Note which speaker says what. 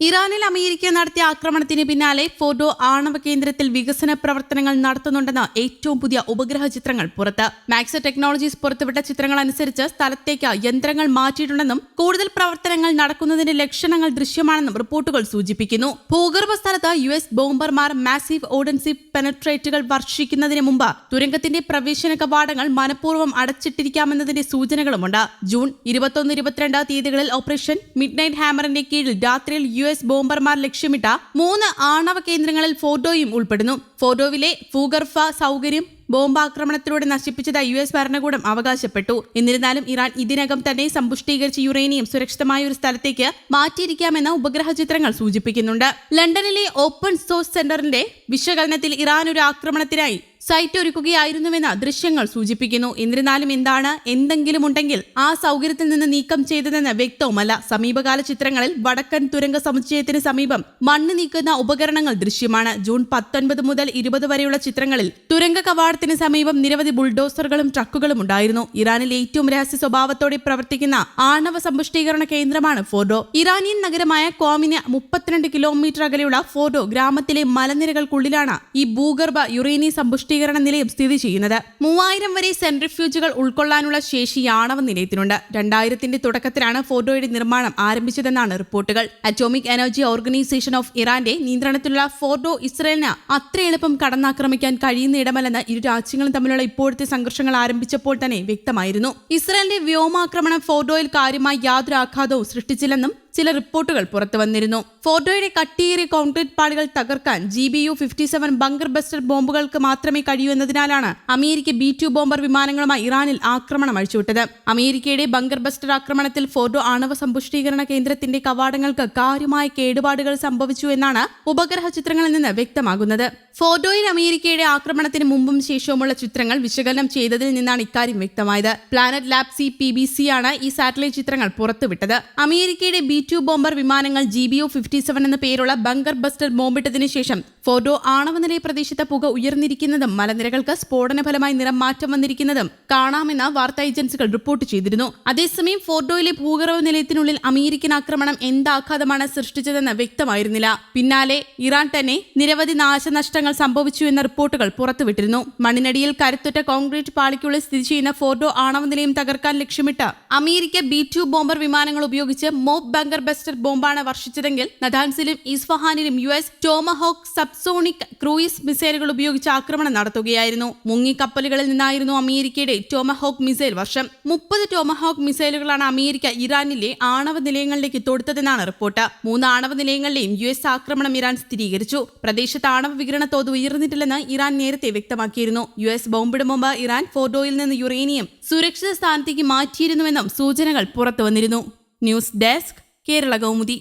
Speaker 1: ഇറാനിൽ അമേരിക്ക നടത്തിയ ആക്രമണത്തിന് പിന്നാലെ ഫോർഡോ ആണവ കേന്ദ്രത്തിൽ വികസന പ്രവർത്തനങ്ങൾ നടത്തുന്നുണ്ടെന്ന് ഏറ്റവും പുതിയ ഉപഗ്രഹ ചിത്രങ്ങൾ പുറത്ത്. മാക്സ ടെക്നോളജീസ് പുറത്തുവിട്ട ചിത്രങ്ങൾ അനുസരിച്ച് സ്ഥലത്തേക്ക് യന്ത്രങ്ങൾ മാറ്റിയിട്ടുണ്ടെന്നും കൂടുതൽ പ്രവർത്തനങ്ങൾ നടക്കുന്നതിന്റെ ലക്ഷണങ്ങൾ ദൃശ്യമാണെന്നും റിപ്പോർട്ടുകൾ സൂചിപ്പിക്കുന്നു. ഭൂഗർഭ സ്ഥലത്ത് യു എസ് ബോംബർമാർ മാസീവ് ഓഡൻസി പെനട്രേറ്റുകൾ വർഷിക്കുന്നതിന് മുമ്പ് തുരങ്കത്തിന്റെ പ്രവേശന കവാടങ്ങൾ മനഃപൂർവം അടച്ചിട്ടിരിക്കാമെന്നതിന്റെ സൂചനകളുമുണ്ട്. ജൂൺ ഇരുപത്തൊന്ന് ഇരുപത്തിരണ്ട് തീയതികളിൽ ഓപ്പറേഷൻ മിഡ് നൈറ്റ് ഹാമറിന്റെ കീഴിൽ രാത്രിയിൽ യു എസ് ബോംബർമാർ ലക്ഷ്യമിട്ട മൂന്ന് ആണവ കേന്ദ്രങ്ങളിൽ ഫോട്ടോയും ഉൾപ്പെടുന്നു. ഫോട്ടോവിലെ ഫൂഗർഫ സൗകര്യം ബോംബാക്രമണത്തിലൂടെ നശിപ്പിച്ചതായി യു എസ് ഭരണകൂടം അവകാശപ്പെട്ടു. എന്നിരുന്നാലും ഇറാൻ ഇതിനകം തന്നെ സമ്പുഷ്ടീകരിച്ച യുറേനിയം സുരക്ഷിതമായ ഒരു സ്ഥലത്തേക്ക് മാറ്റിയിരിക്കാമെന്ന ഉപഗ്രഹ ചിത്രങ്ങൾ സൂചിപ്പിക്കുന്നുണ്ട്. ലണ്ടനിലെ ഓപ്പൺ സോഴ്സ് സെന്ററിന്റെ വിശകലനത്തിൽ ഇറാൻ ഒരു ആക്രമണത്തിനായി സൈറ്റ് ഒരുക്കുകയായിരുന്നുവെന്ന് ദൃശ്യങ്ങൾ സൂചിപ്പിക്കുന്നു. എന്നിരുന്നാലും എന്താണ് എന്തെങ്കിലും ഉണ്ടെങ്കിൽ ആ സൗകര്യത്തിൽ നിന്ന് നീക്കം ചെയ്തതെന്ന് വ്യക്തവുമല്ല. സമീപകാല ചിത്രങ്ങളിൽ വടക്കൻ തുരങ്ക സമുച്ചയത്തിന് സമീപം മണ്ണ് നീക്കുന്ന ഉപകരണങ്ങൾ ദൃശ്യമാണ്. ജൂൺ പത്തൊൻപത് മുതൽ ഇരുപത് വരെയുള്ള ചിത്രങ്ങളിൽ തുരങ്ക കവാടത്തിന് സമീപം നിരവധി ബുൾഡോസറുകളും ട്രക്കുകളും ഉണ്ടായിരുന്നു. ഇറാനിൽ ഏറ്റവും രഹസ്യ സ്വഭാവത്തോടെ പ്രവർത്തിക്കുന്ന ആണവ സമ്പുഷ്ടീകരണ കേന്ദ്രമാണ് ഫോർഡോ. ഇറാനിയൻ നഗരമായ കോമിന് മുപ്പത്തിരണ്ട് കിലോമീറ്റർ അകലെയുള്ള ഫോർഡോ ഗ്രാമത്തിലെ മലനിരകൾക്കുള്ളിലാണ് ഈ ഭൂഗർഭ യുറേനിയ സമ്പുഷ്ടീകരണ നിലയം സ്ഥിതി ചെയ്യുന്നത്. മൂവായിരം വരെ സെൻട്രിഫ്യൂജുകൾ ഉൾക്കൊള്ളാനുള്ള ശേഷി ആണവ നിലയത്തിനുണ്ട്. രണ്ടായിരത്തിന്റെ തുടക്കത്തിലാണ് ഫോർഡോയുടെ നിർമ്മാണം ആരംഭിച്ചതെന്നാണ് റിപ്പോർട്ടുകൾ. അറ്റോമിക് എനർജി ഓർഗനൈസേഷൻ ഓഫ് ഇറാന്റെ നിയന്ത്രണത്തിലുള്ള ഫോർഡോ ഇസ്രയേലിന് അത്ര എളുപ്പം കടന്നാക്രമിക്കാൻ കഴിയുന്ന ഇടമല്ലെന്ന് ഇരു രാജ്യങ്ങളും തമ്മിലുള്ള ഇപ്പോഴത്തെ സംഘർഷങ്ങൾ ആരംഭിച്ചപ്പോൾ തന്നെ വ്യക്തമായിരുന്നു. ഇസ്രയേലിന്റെ വ്യോമാക്രമണം ഫോർഡോയിൽ കാര്യമായി യാതൊരു ആഘാതവും സൃഷ്ടിച്ചില്ലെന്നും ചില റിപ്പോർട്ടുകൾ പുറത്തു വന്നിരുന്നു. ഫോർഡോയുടെ കട്ടിയേറിയ കോൺക്രീറ്റ് പാളികൾ തകർക്കാൻ G B U fifty seven bunker buster ബോംബുകൾക്ക് മാത്രമേ കഴിയൂ എന്നതിനാലാണ് അമേരിക്ക ബി ടു ബോംബർ വിമാനങ്ങളുമായി ഇറാനിൽ ആക്രമണം അഴിച്ചുവിട്ടത്. അമേരിക്കയുടെ ബങ്കർ ബസ്റ്റർ ആക്രമണത്തിൽ ഫോർഡോ ആണവ സമ്പുഷ്ടീകരണ കേന്ദ്രത്തിന്റെ കവാടങ്ങൾക്ക് കാര്യമായ കേടുപാടുകൾ സംഭവിച്ചു എന്നാണ് ഉപഗ്രഹ ചിത്രങ്ങളിൽ നിന്ന് വ്യക്തമാകുന്നത്. ഫോർഡോയിൽ അമേരിക്കയുടെ ആക്രമണത്തിന് മുമ്പും ശേഷവുമുള്ള ചിത്രങ്ങൾ വിശകലനം ചെയ്തതിൽ നിന്നാണ് ഇക്കാര്യം വ്യക്തമായത്. Planet Lab C P B C ആണ് ഈ സാറ്റലൈറ്റ് ചിത്രങ്ങൾ പുറത്തുവിട്ടത്. അമേരിക്കയുടെ ബി ടു ബോംബർ വിമാനങ്ങൾ G B O fifty seven എന്ന പേരുള്ള ബങ്കർ ബസ്റ്റർ ബോംബിട്ടതിനു ശേഷം ഫോർഡോ ആണവ നിലയ പ്രദേശത്ത് പുക ഉയർന്നിരിക്കുന്നതും മലനിരകൾക്ക് സ്ഫോടനഫലമായി നിറം മാറ്റം വന്നിരിക്കുന്നതും കാണാമെന്ന് വാർത്താ ഏജൻസികൾ റിപ്പോർട്ട് ചെയ്തിരുന്നു. അതേസമയം ഫോർഡോയിലെ ഭൂഗർഭ നിലയത്തിനുള്ളിൽ അമേരിക്കൻ ആക്രമണം എന്താഘാതമാണ് സൃഷ്ടിച്ചതെന്ന് വ്യക്തമായിരുന്നില്ല. പിന്നാലെ ഇറാൻ തന്നെ നിരവധി നാശനഷ്ടങ്ങൾ സംഭവിച്ചു എന്ന റിപ്പോർട്ടുകൾ പുറത്തുവിട്ടിരുന്നു. മണ്ണിനടിയിൽ കരുത്തുറ്റ കോൺക്രീറ്റ് പാളിക്കുള്ളിൽ സ്ഥിതി ചെയ്യുന്ന ഫോർഡോ ആണവ നിലയം തകർക്കാൻ ലക്ഷ്യമിട്ട് അമേരിക്ക ബി ടു ബോംബർ വിമാനങ്ങൾ ഉപയോഗിച്ച് മോബ് ബങ്കർ ബസ്റ്റർ ബോംബാണ് വർഷിച്ചതെങ്കിൽ നദാൻസിലും ഇസ്ഫഹാനിലും U S Tomahawk subsonic cruise മിസൈലുകൾ ഉപയോഗിച്ച് ആക്രമണം നടത്തുകയായിരുന്നു. മുങ്ങിക്കപ്പലുകളിൽ നിന്നായിരുന്നു അമേരിക്കയുടെ ടോമഹോക്ക് മിസൈൽ വർഷം. മുപ്പത് ടോമഹോക്ക് മിസൈലുകളാണ് അമേരിക്ക ഇറാനിലെ ആണവ നിലയങ്ങളിലേക്ക് തൊടുത്തതെന്നാണ് റിപ്പോർട്ട്. മൂന്ന് ആണവ നിലയങ്ങളിലെയും യു എസ് ആക്രമണം ഇറാൻ സ്ഥിരീകരിച്ചു. പ്രദേശത്ത് ആണവ വികിരണ തോത് ഉയർന്നിട്ടില്ലെന്ന് ഇറാൻ നേരത്തെ വ്യക്തമാക്കിയിരുന്നു. യു എസ് ബോംബിടും മുമ്പ് ഇറാൻ ഫോർഡോയിൽ നിന്ന് യുറേനിയം സുരക്ഷിത സ്ഥാനത്തേക്ക് മാറ്റിയിരുന്നുവെന്നും സൂചനകൾ പുറത്തുവന്നിരുന്നു. News desk Kerala Kaumudi